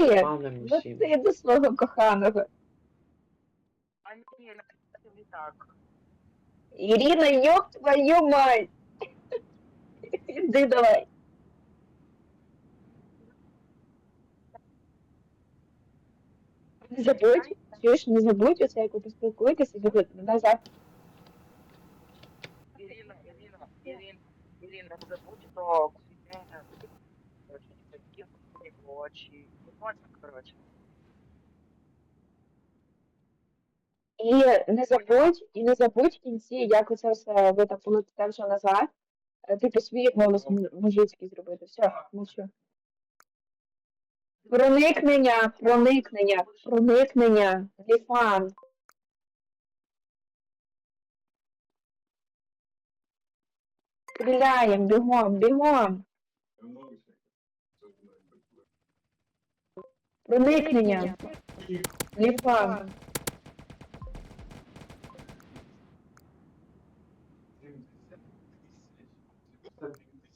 Ти, Паnem ну всім. ти до свого коханого. А ні, це не так. Ірина, ёб твою мать! Іди давай. Не забудь, чуєш, не забудь оце, як ви поспілкуєтеся, ви назад. Ірина, Ірина, Ірина, Ірина, не забудь про ксеня. Короче, такі очі. Ну, короче. І не забудь, і не забудь в кінці, як оце все ви так полетите вже назад. е, Типу свій голос м- мужицький зробити. Все, мовчу. Проникнення, проникнення, проникнення, ліфан. Стріляємо, бігом, бігом. Проникнення. Ліфан.